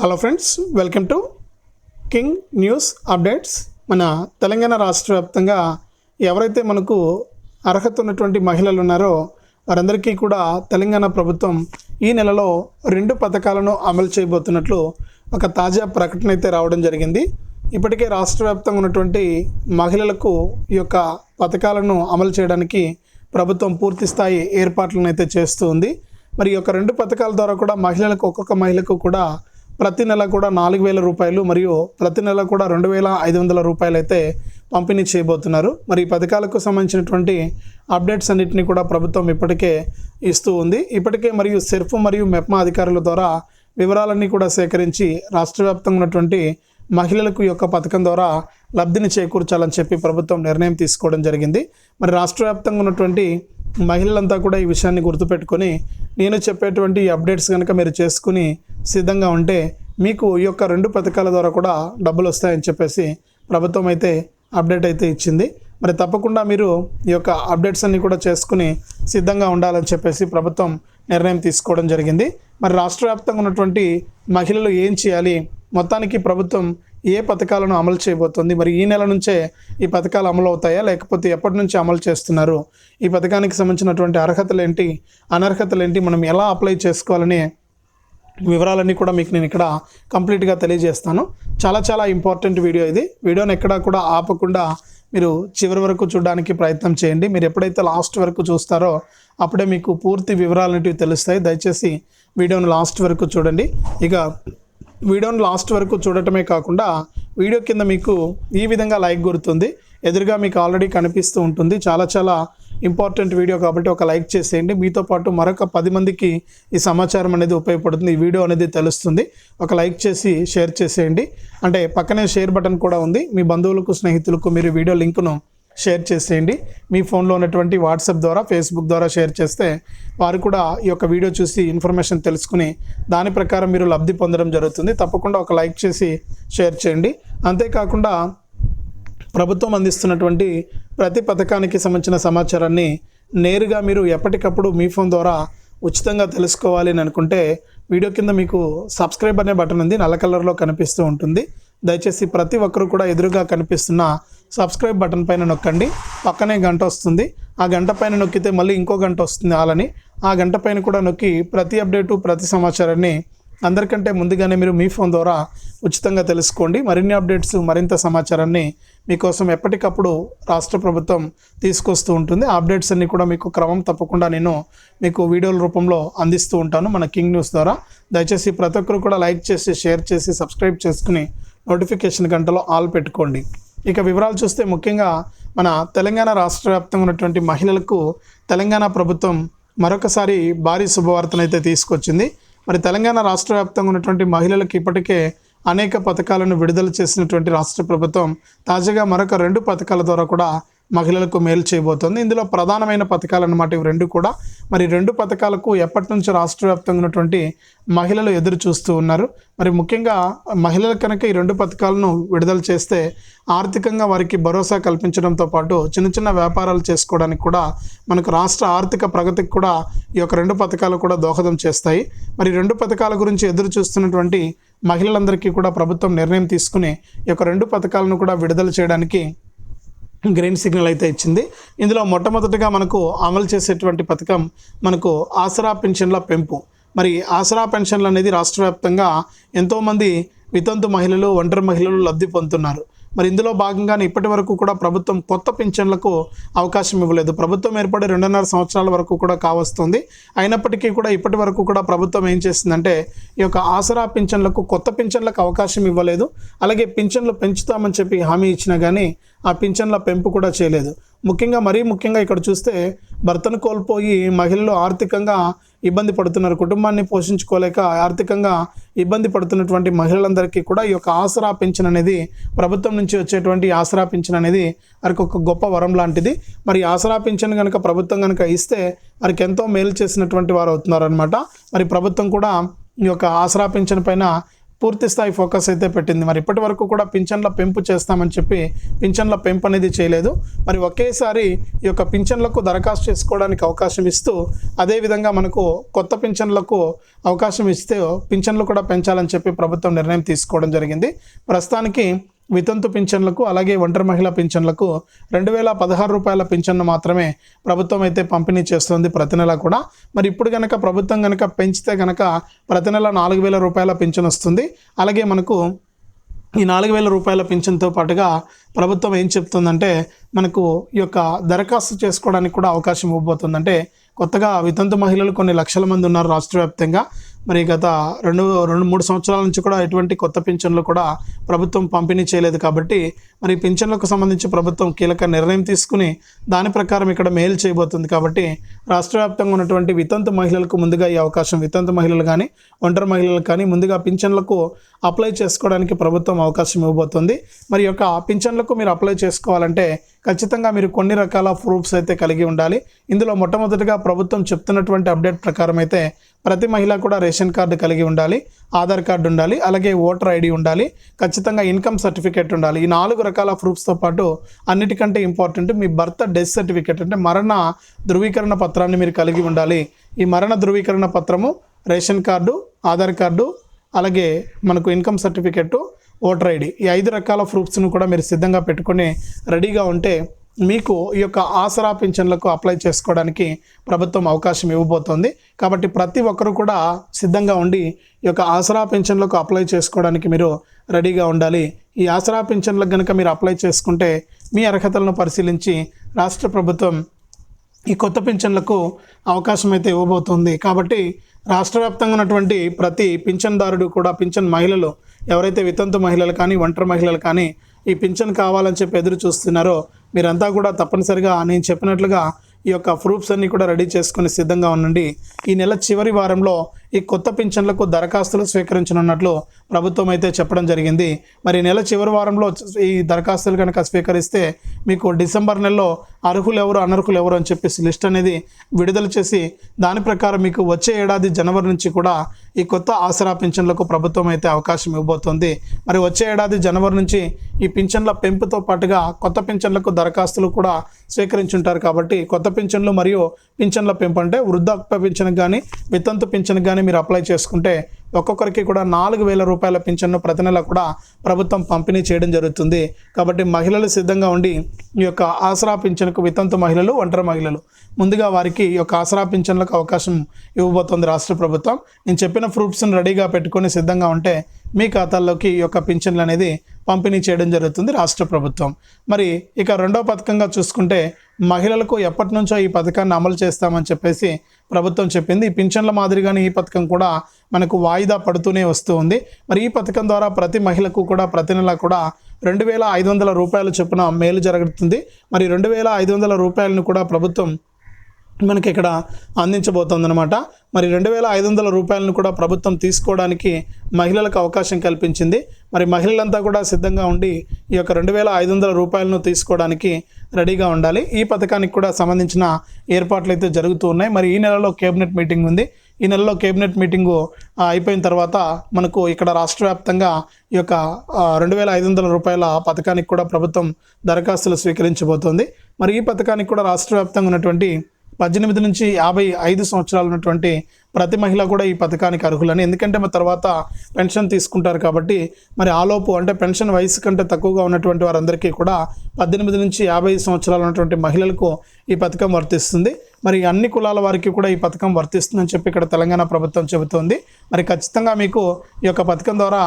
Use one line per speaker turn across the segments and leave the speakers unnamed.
Hello friends welcome to king news updates మన తెలంగాణ రాష్ట్ర వ్యాప్తంగా ఎవరైతే మనకు అర్హత ఉన్నటువంటి మహిళలు ఉన్నారో వారందరికీ కూడా తెలంగాణ ప్రభుత్వం ఈ నెలలో రెండు పథకాలను అమలు చేయబోతున్నట్లు ఒక తాజా ప్రకటన అయితే రావడం జరిగింది. ఇప్పటికే రాష్ట్ర వ్యాప్తంగా ఉన్నటువంటి మహిళలకు ఈ యొక్క పథకాలను అమలు చేయడానికి ప్రభుత్వం పూర్తి స్థాయి ఏర్పాట్లను అయితే చేస్తూ ఉంది. మరి ఈ యొక్క రెండు పథకాల ద్వారా కూడా మహిళలకు ఒక్కొక్క మహిళకు కూడా ప్రతి నెల కూడా నాలుగు వేల రూపాయలు మరియు ప్రతి నెల కూడా రెండు వేల ఐదు వందల రూపాయలు అయితే పంపిణీ చేయబోతున్నారు. మరి ఈ పథకాలకు సంబంధించినటువంటి అప్డేట్స్ అన్నింటినీ కూడా ప్రభుత్వం ఇప్పటికే ఇస్తూ ఉంది. ఇప్పటికే మరియు సెర్ఫ్ మరియు మెప్మా అధికారుల ద్వారా వివరాలన్నీ కూడా సేకరించి రాష్ట్ర వ్యాప్తంగా ఉన్నటువంటి మహిళలకు యొక్క పథకం ద్వారా లబ్ధిని చేకూర్చాలని చెప్పి ప్రభుత్వం నిర్ణయం తీసుకోవడం జరిగింది. మరి రాష్ట్ర వ్యాప్తంగా ఉన్నటువంటి మహిళలంతా కూడా ఈ విషయాన్ని గుర్తుపెట్టుకొని నేను చెప్పేటువంటి ఈ అప్డేట్స్ కనుక మీరు చేసుకుని సిద్ధంగా ఉంటే మీకు ఈ యొక్క రెండు పథకాల ద్వారా కూడా డబ్బులు వస్తాయని చెప్పేసి ప్రభుత్వం అయితే అప్డేట్ అయితే ఇచ్చింది. మరి తప్పకుండా మీరు ఈ యొక్క అప్డేట్స్ అన్ని కూడా చేసుకుని సిద్ధంగా ఉండాలని చెప్పేసి ప్రభుత్వం నిర్ణయం తీసుకోవడం జరిగింది. మరి రాష్ట్ర వ్యాప్తంగా ఉన్నటువంటి మహిళలు ఏం చేయాలి? మొత్తానికి ప్రభుత్వం ఏ పథకాలను అమలు చేయబోతోంది? మరి ఈ నెల నుంచే ఈ పథకాలు అమలు అవుతాయా? లేకపోతే ఎప్పటి నుంచి అమలు చేస్తున్నారు? ఈ పథకానికి సంబంధించినటువంటి అర్హతలు ఏంటి అనర్హతలు ఏంటి మనం ఎలా అప్లై చేసుకోవాలని వివరాలన్నీ కూడా మీకు నేను ఇక్కడ కంప్లీట్గా తెలియజేస్తాను. చాలా చాలా ఇంపార్టెంట్ వీడియో ఇది. వీడియోని ఎక్కడా కూడా ఆపకుండా మీరు చివరి వరకు చూడడానికి ప్రయత్నం చేయండి. మీరు ఎప్పుడైతే లాస్ట్ వరకు చూస్తారో అప్పుడే మీకు పూర్తి వివరాలు అనేటివి తెలుస్తాయి. దయచేసి వీడియోను లాస్ట్ వరకు చూడండి. ఇక వీడియోను లాస్ట్ వరకు చూడటమే కాకుండా వీడియో కింద మీకు ఈ విధంగా లైక్ గుర్తుంది. ఎదురుగా మీకు ఆల్రెడీ కనిపిస్తూ ఉంటుంది. చాలా చాలా ఇంపార్టెంట్ వీడియో కాబట్టి ఒక లైక్ చేసేయండి. మీతో పాటు మరొక పది మందికి ఈ సమాచారం అనేది ఉపయోగపడుతుంది. ఈ వీడియో అనేది తెలుస్తుంది. ఒక లైక్ చేసి షేర్ చేసేయండి. అంటే పక్కనే షేర్ బటన్ కూడా ఉంది. మీ బంధువులకు స్నేహితులకు మీరు వీడియో లింక్ను షేర్ చేసేయండి. మీ ఫోన్లో ఉన్నటువంటి వాట్సాప్ ద్వారా ఫేస్బుక్ ద్వారా షేర్ చేస్తే వారు కూడా ఈ యొక్క వీడియో చూసి ఇన్ఫర్మేషన్ తెలుసుకుని దాని ప్రకారం మీరు లబ్ధి పొందడం జరుగుతుంది. తప్పకుండా ఒక లైక్ చేసి షేర్ చేయండి. అంతేకాకుండా ప్రభుత్వం అందిస్తున్నటువంటి ప్రతి పథకానికి సంబంధించిన సమాచారాన్ని నేరుగా మీరు ఎప్పటికప్పుడు మీ ఫోన్ ద్వారా ఉచితంగా తెలుసుకోవాలి అని అనుకుంటే వీడియో కింద మీకు సబ్స్క్రైబ్ అనే బటన్ ఉంది. నల్ల కలర్లో కనిపిస్తూ ఉంటుంది. దయచేసి ప్రతి ఒక్కరు కూడా ఎదురుగా కనిపిస్తున్న సబ్స్క్రైబ్ బటన్ పైన నొక్కండి. పక్కనే గంట వస్తుంది. ఆ గంట పైన నొక్కితే మళ్ళీ ఇంకో గంట వస్తుంది ఆలని. ఆ గంట పైన కూడా నొక్కి ప్రతి అప్డేటు ప్రతి సమాచారాన్ని అందరికంటే ముందుగానే మీరు మీ ఫోన్ ద్వారా ఉచితంగా తెలుసుకోండి. మరిన్ని అప్డేట్స్ మరింత సమాచారాన్ని మీకోసం ఎప్పటికప్పుడు రాష్ట్ర ప్రభుత్వం తీసుకొస్తూ ఉంటుంది. ఆ అప్డేట్స్ అన్ని కూడా మీకు క్రమం తప్పకుండా నేను మీకు వీడియోల రూపంలో అందిస్తూ ఉంటాను మన కింగ్ న్యూస్ ద్వారా. దయచేసి ప్రతి ఒక్కరు కూడా లైక్ చేసి షేర్ చేసి సబ్స్క్రైబ్ చేసుకుని నోటిఫికేషన్ గంటలో ఆల్ పెట్టుకోండి. ఇక వివరాలు చూస్తే ముఖ్యంగా మన తెలంగాణ రాష్ట్ర వ్యాప్తంగా ఉన్నటువంటి మహిళలకు తెలంగాణ ప్రభుత్వం మరొకసారి భారీ శుభవార్తనైతే తీసుకొచ్చింది. మరి తెలంగాణ రాష్ట్ర వ్యాప్తంగా ఉన్నటువంటి మహిళలకు ఇప్పటికే అనేక పథకాలను విడుదల చేసినటువంటి రాష్ట్ర ప్రభుత్వం తాజాగా మరొక రెండు పథకాల ద్వారా కూడా మహిళలకు మేలు చేయబోతోంది. ఇందులో ప్రధానమైన పథకాలు అన్నమాట ఇవి రెండు కూడా. మరి రెండు పథకాలకు ఎప్పటి నుంచి రాష్ట్ర వ్యాప్తంగా ఉన్నటువంటి మహిళలు ఎదురు చూస్తూ ఉన్నారు. మరి ముఖ్యంగా మహిళలు కనుక ఈ రెండు పథకాలను విడుదల చేస్తే ఆర్థికంగా వారికి భరోసా కల్పించడంతో పాటు చిన్న చిన్న వ్యాపారాలు చేసుకోవడానికి కూడా మనకు రాష్ట్ర ఆర్థిక ప్రగతికి కూడా ఈ యొక్క రెండు పథకాలు కూడా దోహదం చేస్తాయి. మరి రెండు పథకాల గురించి ఎదురు చూస్తున్నటువంటి మహిళలందరికీ కూడా ప్రభుత్వం నిర్ణయం తీసుకుని ఈ యొక్క రెండు పథకాలను కూడా విడుదల చేయడానికి గ్రీన్ సిగ్నల్ అయితే ఇచ్చింది. ఇందులో మొట్టమొదటిగా మనకు అమలు చేసేటువంటి పథకం మనకు ఆసరా పెన్షన్ల పెంపు. మరి ఆసరా పెన్షన్లు అనేది రాష్ట్ర వ్యాప్తంగా ఎంతోమంది వితంతు మహిళలు ఒంటరి మహిళలు లబ్ధి పొందుతున్నారు. మరి ఇందులో భాగంగానే ఇప్పటి వరకు కూడా ప్రభుత్వం కొత్త పింఛన్లకు అవకాశం ఇవ్వలేదు. ప్రభుత్వం ఏర్పడి రెండున్నర సంవత్సరాల వరకు కూడా కావస్తుంది. అయినప్పటికీ కూడా ఇప్పటి వరకు కూడా ప్రభుత్వం ఏం చేసిందంటే ఈ యొక్క ఆసరా పింఛన్లకు కొత్త పింఛన్లకు అవకాశం ఇవ్వలేదు. అలాగే పింఛన్లు పెంచుతామని చెప్పి హామీ ఇచ్చినా కానీ ఆ పింఛన్ల పెంపు కూడా చేయలేదు. ముఖ్యంగా మరీ ముఖ్యంగా ఇక్కడ చూస్తే భర్తను కోల్పోయి మహిళలు ఆర్థికంగా ఇబ్బంది పడుతున్నారు. కుటుంబాన్ని పోషించుకోలేక ఆర్థికంగా ఇబ్బంది పడుతున్నటువంటి మహిళలందరికీ కూడా ఈ యొక్క ఆసరా పింఛన్ అనేది ప్రభుత్వం నుంచి వచ్చేటువంటి ఆసరా పింఛన్ అనేది వారికి ఒక గొప్ప వరం లాంటిది. మరి ఆసరా పింఛన్ కనుక ప్రభుత్వం కనుక ఇస్తే వారికి ఎంతో మేలు చేసినటువంటి వారు అవుతున్నారనమాట మరి ప్రభుత్వం కూడా ఈ యొక్క ఆసరా పింఛన్ పైన పూర్తి స్థాయి ఫోకస్ అయితే పెట్టింది. మరి ఇప్పటి వరకు కూడా పింఛన్ల పెంపు చేస్తామని చెప్పి పింఛన్ల పెంపు అనేది చేయలేదు. మరి ఒకేసారి ఈ యొక్క పింఛన్లకు దరఖాస్తు చేసుకోవడానికి అవకాశం ఇస్తూ అదేవిధంగా మనకు కొత్త పింఛన్లకు అవకాశం ఇస్తే పింఛన్లు కూడా పెంచాలని చెప్పి ప్రభుత్వం నిర్ణయం తీసుకోవడం జరిగింది. ప్రస్తుతానికి వితంతు పింఛన్లకు అలాగే ఒంటరి మహిళా పింఛన్లకు రెండు వేల పదహారు రూపాయల పింఛన్ను మాత్రమే ప్రభుత్వం అయితే పంపిణీ చేస్తుంది ప్రతి నెల కూడా. మరి ఇప్పుడు కనుక ప్రభుత్వం కనుక పెంచితే కనుక ప్రతి నెల నాలుగు వేల రూపాయల పింఛన్ వస్తుంది. అలాగే మనకు ఈ నాలుగు వేల రూపాయల పింఛన్తో పాటుగా ప్రభుత్వం ఏం చెప్తుందంటే మనకు ఈ యొక్క దరఖాస్తు చేసుకోవడానికి కూడా అవకాశం ఇవ్వబోతుందంటే కొత్తగా వితంతు మహిళలు కొన్ని లక్షల మంది ఉన్నారు రాష్ట్ర వ్యాప్తంగా. మరి గత రెండు రెండు మూడు సంవత్సరాల నుంచి కూడా ఎటువంటి కొత్త పింఛన్లు కూడా ప్రభుత్వం పంపిణీ చేయలేదు కాబట్టి మరి పింఛన్లకు సంబంధించి ప్రభుత్వం కీలక నిర్ణయం తీసుకుని దాని ప్రకారం ఇక్కడ మేలు చేయబోతుంది కాబట్టి రాష్ట్ర వ్యాప్తంగా ఉన్నటువంటి వితంతు మహిళలకు ముందుగా ఈ అవకాశం వితంతు మహిళలు కానీ ఒంటరి మహిళలు కానీ ముందుగా పింఛన్లకు అప్లై చేసుకోవడానికి ప్రభుత్వం అవకాశం ఇవ్వబోతుంది. మరి యొక్క పింఛన్లకు మీరు అప్లై చేసుకోవాలంటే ఖచ్చితంగా మీరు కొన్ని రకాల ప్రూఫ్స్ అయితే కలిగి ఉండాలి. ఇందులో మొట్టమొదటిగా ప్రభుత్వం చెప్తున్నటువంటి అప్డేట్ ప్రకారం అయితే ప్రతి మహిళ కూడా రేషన్ కార్డు కలిగి ఉండాలి ఆధార్ కార్డు ఉండాలి అలాగే ఓటర్ ఐడి ఉండాలి ఖచ్చితంగా ఇన్కమ్ సర్టిఫికేట్ ఉండాలి. ఈ నాలుగు రకాల ప్రూఫ్స్తో పాటు అన్నిటికంటే ఇంపార్టెంట్ మీ బర్త్ డెత్ సర్టిఫికేట్ అంటే మరణ ధృవీకరణ పత్రాన్ని మీరు కలిగి ఉండాలి. ఈ మరణ ధృవీకరణ పత్రము రేషన్ కార్డు ఆధార్ కార్డు అలాగే మనకు ఇన్కమ్ సర్టిఫికెట్ ఓటర్ ఐడి. ఈ ఐదు రకాల ప్రూఫ్స్ను కూడా మీరు సిద్ధంగా పెట్టుకొని రెడీగా ఉంటే మీకు ఈ యొక్క ఆసరా పింఛన్లకు అప్లై చేసుకోవడానికి ప్రభుత్వం అవకాశం ఇవ్వబోతోంది. కాబట్టి ప్రతి ఒక్కరు కూడా సిద్ధంగా ఉండి ఈ యొక్క ఆసరా పింఛన్లకు అప్లై చేసుకోవడానికి మీరు రెడీగా ఉండాలి. ఈ ఆసరా పింఛన్లకు కనుక మీరు అప్లై చేసుకుంటే మీ అర్హతలను పరిశీలించి రాష్ట్ర ప్రభుత్వం ఈ కొత్త పింఛన్లకు అవకాశం అయితే ఇవ్వబోతోంది. కాబట్టి రాష్ట్ర వ్యాప్తంగా ఉన్నటువంటి ప్రతి పింఛన్దారుడు కూడా పింఛన్ మహిళలు ఎవరైతే వితంతు మహిళలు కానీ ఒంటరి మహిళలు కానీ ఈ పింఛన్ కావాలని చెప్పి ఎదురు చూస్తున్నారో మీరంతా కూడా తప్పనిసరిగా నేను చెప్పినట్లుగా ఈ యొక్క ప్రూఫ్స్ అన్నీ కూడా రెడీ చేసుకుని సిద్ధంగా ఉండండి. ఈ నెల చివరి వారంలో ఈ కొత్త పింఛన్లకు దరఖాస్తులు స్వీకరించనున్నట్లు ప్రభుత్వం అయితే చెప్పడం జరిగింది. మరి నెల చివరి వారంలో ఈ దరఖాస్తులు కనుక స్వీకరిస్తే మీకు డిసెంబర్ నెలలో అర్హులు ఎవరు అనర్హులు ఎవరు అని చెప్పేసి లిస్ట్ అనేది విడుదల చేసి దాని ప్రకారం మీకు వచ్చే ఏడాది జనవరి నుంచి కూడా ఈ కొత్త ఆసరా పింఛన్లకు ప్రభుత్వం అయితే అవకాశం ఇవ్వబోతోంది. మరి వచ్చే ఏడాది జనవరి నుంచి ఈ పింఛన్ల పెంపుతో పాటుగా కొత్త పింఛన్లకు దరఖాస్తులు కూడా స్వీకరించుంటారు కాబట్టి కొత్త పింఛన్లు మరియు పింఛన్ల పెంపు అంటే వృద్ధాప్య పింఛన్కి కానీ వితంతు పింఛన్కి కానీ మీరు అప్లై చేసుకుంటే ఒక్కొక్కరికి కూడా నాలుగు వేల రూపాయల పింఛన్ను ప్రతి నెల కూడా ప్రభుత్వం పంపిణీ చేయడం జరుగుతుంది. కాబట్టి మహిళలు సిద్ధంగా ఉండి ఈ యొక్క ఆసరా పింఛన్కు వితంతు మహిళలు ఒంటరి మహిళలు. ముందుగా వారికి ఈ యొక్క ఆసరా పింఛన్లకు అవకాశం ఇవ్వబోతోంది రాష్ట్ర ప్రభుత్వం. నేను చెప్పిన ప్రూఫ్స్ని రెడీగా పెట్టుకొని సిద్ధంగా ఉంటే మీ ఖాతాల్లోకి ఈ యొక్క పింఛన్లు అనేది పంపిణీ చేయడం జరుగుతుంది రాష్ట్ర ప్రభుత్వం. మరి ఇక రెండో పథకంగా చూసుకుంటే మహిళలకు ఎప్పటి నుంచో ఈ పథకాన్ని అమలు చేస్తామని చెప్పేసి ప్రభుత్వం చెప్పింది. ఈ పింఛన్ల మాదిరిగానే ఈ పథకం కూడా మనకు వాయిదా పడుతూనే వస్తూ ఉంది. మరి ఈ పథకం ద్వారా ప్రతి మహిళకు కూడా ప్రతి నెల కూడా రెండు వేల ఐదు వందల రూపాయల చొప్పున మేలు జరుగుతుంది. మరి రెండు వేల ఐదు వందల రూపాయలను కూడా ప్రభుత్వం మనకి ఇక్కడ అందించబోతోందనమాట మరి రెండు వేల ఐదు వందల రూపాయలను కూడా ప్రభుత్వం తీసుకోవడానికి మహిళలకు అవకాశం కల్పించింది. మరి మహిళలంతా కూడా సిద్ధంగా ఉండి ఈ యొక్క రెండు వేల ఐదు వందల రూపాయలను తీసుకోవడానికి రెడీగా ఉండాలి. ఈ పథకానికి కూడా సంబంధించిన ఏర్పాట్లు అయితే జరుగుతూ ఉన్నాయి. మరి ఈ నెలలో కేబినెట్ మీటింగ్ ఉంది. ఈ నెలలో కేబినెట్ మీటింగు అయిపోయిన తర్వాత మనకు ఇక్కడ రాష్ట్ర వ్యాప్తంగా ఈ యొక్క రెండు వేల ఐదు వందల రూపాయల పథకానికి కూడా ప్రభుత్వం దరఖాస్తులు స్వీకరించబోతోంది. మరి ఈ పథకానికి కూడా రాష్ట్ర వ్యాప్తంగా ఉన్నటువంటి పద్దెనిమిది నుంచి యాభై ఐదు సంవత్సరాలు ఉన్నటువంటి ప్రతి మహిళ కూడా ఈ పథకానికి అర్హులని. ఎందుకంటే మరి తర్వాత పెన్షన్ తీసుకుంటారు కాబట్టి మరి ఆలోపు అంటే పెన్షన్ వయసు కంటే తక్కువగా ఉన్నటువంటి వారందరికీ కూడా పద్దెనిమిది నుంచి యాభై ఐదు సంవత్సరాలు ఉన్నటువంటి మహిళలకు ఈ పథకం వర్తిస్తుంది. మరి అన్ని కులాల వారికి కూడా ఈ పథకం వర్తిస్తుందని చెప్పి ఇక్కడ తెలంగాణ ప్రభుత్వం చెబుతోంది. మరి ఖచ్చితంగా మీకు ఈ యొక్క పథకం ద్వారా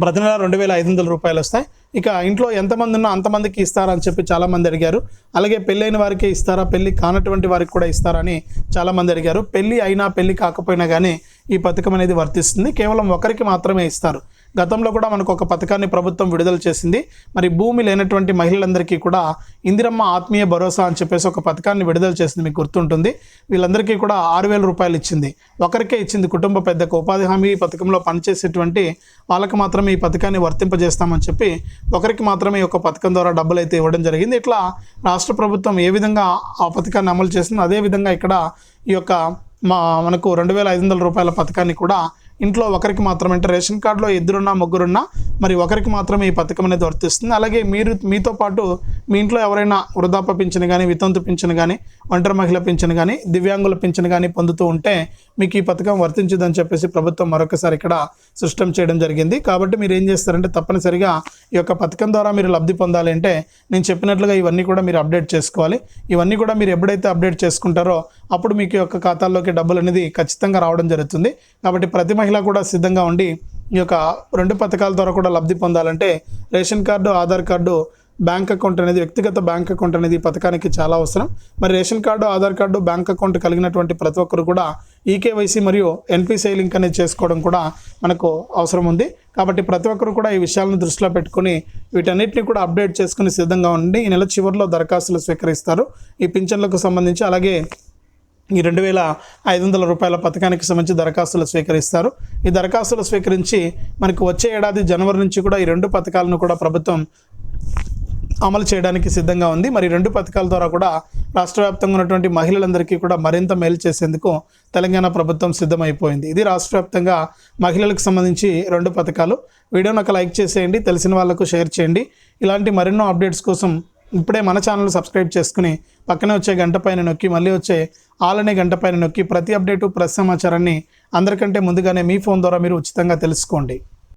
ప్రతి నెల రెండు వేల ఐదు వందల రూపాయలు వస్తాయి. ఇక ఇంట్లో ఎంతమంది ఉన్నా అంతమందికి ఇస్తారా అని చెప్పి చాలామంది అడిగారు. అలాగే పెళ్ళైన వారికే ఇస్తారా? పెళ్ళి కానటువంటి వారికి కూడా ఇస్తారని చాలామంది అడిగారు. పెళ్ళి అయినా పెళ్ళి కాకపోయినా కానీ ఈ పథకం అనేది వర్తిస్తుంది. కేవలం ఒకరికి మాత్రమే ఇస్తారు. గతంలో కూడా మనకు ఒక పథకాన్ని ప్రభుత్వం విడుదల చేసింది. మరి భూమి లేనటువంటి మహిళలందరికీ కూడా ఇందిరమ్మ ఆత్మీయ భరోసా అని చెప్పేసి ఒక పథకాన్ని విడుదల చేసింది మీకు గుర్తుంటుంది. వీళ్ళందరికీ కూడా ఆరు వేల రూపాయలు ఇచ్చింది. ఒకరికే ఇచ్చింది కుటుంబ పెద్దకు ఉపాధి హామీ పథకంలో పనిచేసేటువంటి వాళ్ళకి మాత్రమే ఈ పథకాన్ని వర్తింపజేస్తామని చెప్పి ఒకరికి మాత్రమే ఈ యొక్క పథకం ద్వారా డబ్బులు అయితే ఇవ్వడం జరిగింది. ఇట్లా రాష్ట్ర ప్రభుత్వం ఏ విధంగా ఆ పథకాన్ని అమలు చేసిందో అదే విధంగా ఇక్కడ ఈ యొక్క మా మనకు రెండు వేల ఐదు వందల రూపాయల పథకాన్ని కూడా ఇంట్లో ఒకరికి మాత్రమే. అంటే రేషన్ కార్డులో ఇద్దరున్నా ముగ్గురున్నా మరి ఒకరికి మాత్రమే ఈ పథకం అనేది వర్తిస్తుంది. అలాగే మీరు మీతో పాటు మీ ఇంట్లో ఎవరైనా వృద్ధాప్య పింఛను కానీ వితంతు పింఛను కానీ ఒంటరి మహిళ పింఛను కానీ దివ్యాంగుల పింఛను కానీ పొందుతూ ఉంటే మీకు ఈ పథకం వర్తించదని చెప్పేసి ప్రభుత్వం మరొకసారి ఇక్కడ సృష్టం చేయడం జరిగింది. కాబట్టి మీరు ఏం చేస్తారంటే తప్పనిసరిగా ఈ యొక్క పథకం ద్వారా మీరు లబ్ధి పొందాలి అంటే నేను చెప్పినట్లుగా ఇవన్నీ కూడా మీరు అప్డేట్ చేసుకోవాలి. ఇవన్నీ కూడా మీరు ఎప్పుడైతే అప్డేట్ చేసుకుంటారో అప్పుడు మీకు యొక్క ఖాతాల్లోకి డబ్బులు అనేది ఖచ్చితంగా రావడం జరుగుతుంది. కాబట్టి ప్రతి మహిళ కూడా సిద్ధంగా ఉండి ఈ యొక్క రెండు పథకాల ద్వారా కూడా లబ్ధి పొందాలంటే ration card Aadhaar card bank account అనేది వ్యక్తిగత బ్యాంక్ అకౌంట్ అనేది ఈ పథకానికి చాలా అవసరం. మరి ration card Aadhaar card bank account కలిగినటువంటి ప్రతి ఒక్కరు కూడా ఈకేవైసీ మరియు ఎన్పిసిఐ లింక్ అనేది చేసుకోవడం కూడా మనకు అవసరం ఉంది. కాబట్టి ప్రతి ఒక్కరు కూడా ఈ విషయాలను దృష్టిలో పెట్టుకొని వీటన్నిటిని కూడా అప్డేట్ చేసుకుని సిద్ధంగా ఉండి ఈ నెల చివరిలో దరఖాస్తులు స్వీకరిస్తారు. ఈ పింఛన్లకు సంబంధించి అలాగే ఈ రెండు వేల ఐదు వందల రూపాయల పథకానికి సంబంధించి దరఖాస్తులు స్వీకరిస్తారు. ఈ దరఖాస్తులు స్వీకరించి మనకు వచ్చే ఏడాది జనవరి నుంచి కూడా ఈ రెండు పథకాలను కూడా ప్రభుత్వం అమలు చేయడానికి సిద్ధంగా ఉంది. మరి రెండు పథకాల ద్వారా కూడా రాష్ట్ర వ్యాప్తంగా ఉన్నటువంటి మహిళలందరికీ కూడా మరింత మేలు చేసేందుకు తెలంగాణ ప్రభుత్వం సిద్ధమైపోయింది. ఇది రాష్ట్ర వ్యాప్తంగా మహిళలకు సంబంధించి రెండు పథకాలు. వీడియోను ఒక లైక్ చేసేయండి తెలిసిన వాళ్ళకు షేర్ చేయండి. ఇలాంటి మరెన్నో అప్డేట్స్ కోసం ఇప్పుడే మన ఛానల్ సబ్స్క్రైబ్ చేసుకుని పక్కనే వచ్చే గంట పైన నొక్కి మళ్ళీ వచ్చే ఆలనే గంట పైన నొక్కి ప్రతి అప్డేటు ప్రతి సమాచారాన్ని అందరికంటే ముందుగానే మీ ఫోన్ ద్వారా మీరు ఉచితంగా తెలుసుకోండి.